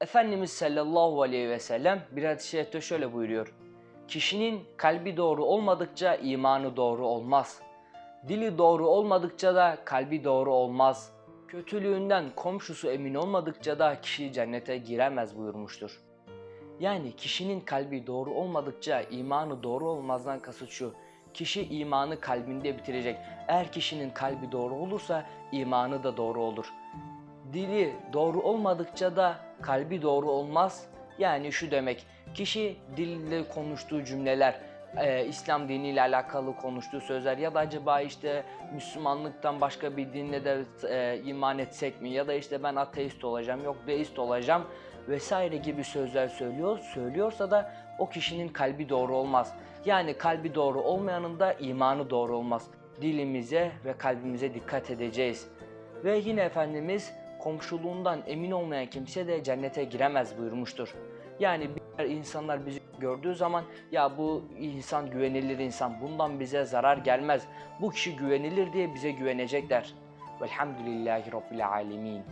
Efendimiz sallallahu aleyhi ve sellem bir hadis-i şerifte şöyle buyuruyor. Kişinin kalbi doğru olmadıkça imanı doğru olmaz. Dili doğru olmadıkça da kalbi doğru olmaz. Kötülüğünden komşusu emin olmadıkça da kişi cennete giremez buyurmuştur. Yani kişinin kalbi doğru olmadıkça imanı doğru olmazdan kasıt şu. Kişi imanı kalbinde bitirecek. Eğer kişinin kalbi doğru olursa imanı da doğru olur. Dili doğru olmadıkça da kalbi doğru olmaz. Yani şu demek, kişi dille konuştuğu cümleler, e, İslam diniyle alakalı konuştuğu sözler ya da acaba işte Müslümanlıktan başka bir dinle de e, iman etsek mi ya da işte ben ateist olacağım yok deist olacağım vesaire gibi sözler söylüyor söylüyorsa da o kişinin kalbi doğru olmaz. Yani kalbi doğru olmayanın da imanı doğru olmaz. Dilimize ve kalbimize dikkat edeceğiz. Ve yine Efendimiz komşuluğundan emin olmayan kimse de cennete giremez buyurmuştur. Yani bir insanlar bizi gördüğü zaman ya bu insan güvenilir insan bundan bize zarar gelmez. Bu kişi güvenilir diye bize güvenecekler. Velhamdülillahi Rabbil Alemin.